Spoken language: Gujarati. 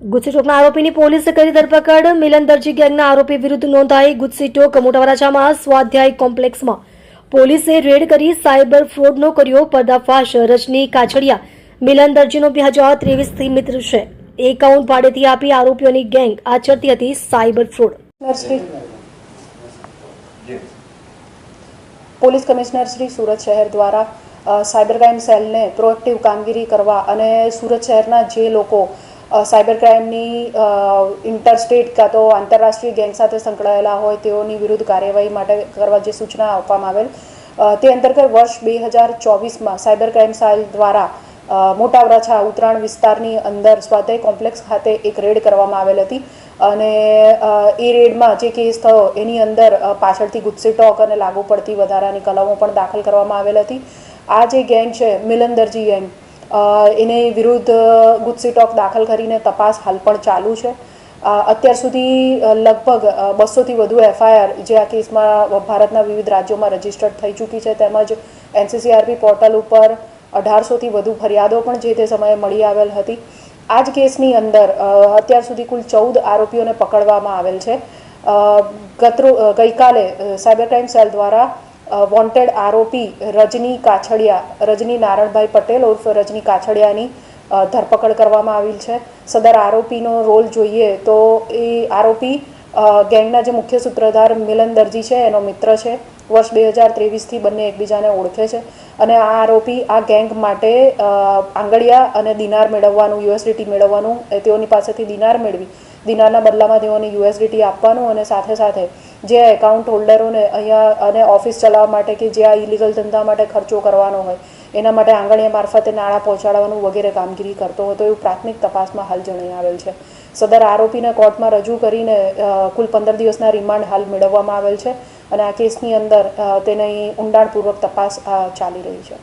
ગુસ્સીટોકના આરોપીની પોલીસે કરી ધરપકડ. મિલન દરજી ગેંગના આરોપી વિરુદ્ધ નોંધાઈ ગુસ્સીટોક મોટા વરાછામાં સ્વાધ્યાય કોમ્પ્લેક્સમાં. પોલીસે રેડ કરી સાયબર ફ્રોડનો કર્યો પર્દાફાશ. રજની કાછડિયા મિલન દરજીનો બે હજાર ત્રેવીસથી મિત્ર છે. એકાઉન્ટ ભાડેથી આપી આરોપીઓની ગેંગ આચરતી હતી cyber fraud. Commissioner police commissioner Shri Surat શહેર દ્વારા સાયબર ક્રાઇમ સેલને પ્રોએક્ટિવ કામગીરી કરવા અને સુરત શહેરના જે લોકો સાયબર ક્રાઇમની ઇન્ટરસ્ટેટ કાં તો આંતરરાષ્ટ્રીય ગેંગ સાથે સંકળાયેલા હોય તેઓની વિરુદ્ધ કાર્યવાહી માટે કરવા જે સૂચના આપવામાં આવેલ તે અંતર્ગત વર્ષ બે હજાર ચોવીસમાં સાયબર ક્રાઇમ સેલ દ્વારા મોટા વરાછા ઉત્તરાયણ વિસ્તારની અંદર સ્વાધ્યાય કોમ્પ્લેક્સ ખાતે એક રેડ કરવામાં આવેલ હતી અને એ રેડમાં જે કેસ થયો એની અંદર પાછળથી ગુસ્સે ટોક અને લાગુ પડતી વધારાની કલમો પણ દાખલ કરવામાં આવેલ હતી. આ જે ગેંગ છે મિલન દરજી ગેંગ એની વિરુદ્ધ ગુસ્સી ટોક દાખલ કરીને તપાસ હાલ પણ ચાલુ છે. અત્યાર સુધી લગભગ બસોથી વધુ એફઆઈઆર જે આ કેસમાં ભારતના વિવિધ રાજ્યોમાં રજીસ્ટર્ડ થઈ ચૂકી છે. તેમજ એનસીસીઆરપી પોર્ટલ ઉપર અઢારસોથી વધુ ફરિયાદો પણ જે તે સમયે મળી આવેલ હતી. આ જ કેસની અંદર અત્યાર સુધી કુલ ચૌદ આરોપીઓને પકડવામાં આવેલ છે. ગતરો ગઈકાલે સાયબર ક્રાઇમ સેલ દ્વારા વોન્ટેડ આરોપી રજની કાછડિયા, રજની નારણભાઈ પટેલ ઉર્ફ રજની કાછડિયાની ધરપકડ કરવામાં આવેલ છે. સદર આરોપીનો રોલ જોઈએ તો એ આરોપી ગેંગના જે મુખ્ય સૂત્રધાર મિલન દરજી છે, એનો મિત્ર છે. વર્ષ બે હજાર ત્રેવીસથી બંને એકબીજાને ઓળખે છે. અને આ આરોપી આ ગેંગ માટે આંગળિયા અને દિનાર મેળવવાનું, યુએસડીટી મેળવવાનું, તેઓની પાસેથી દિનાર મેળવી. દિનારના બદલામાં તેઓને યુએસડીટી આપવાનું અને સાથે સાથે જે એકાઉન્ટ હોલ્ડરોને અહીંયા અને ઓફિસ ચલાવવા માટે કે જે આ ઇલીગલ ધંધા માટે ખર્ચો કરવાનો હોય, એના માટે આંગણીયા મારફતે નાણાં પહોંચાડવાનું વગેરે કામગીરી કરતો હતો એવું પ્રાથમિક તપાસમાં હાલ જણાઈ આવેલ છે. સદર આરોપીને કોર્ટમાં રજૂ કરીને કુલ પંદર દિવસના રિમાન્ડ હાલ મેળવવામાં આવેલ છે અને આ કેસની અંદર તેની ઊંડાણપૂર્વક તપાસ ચાલી રહી છે.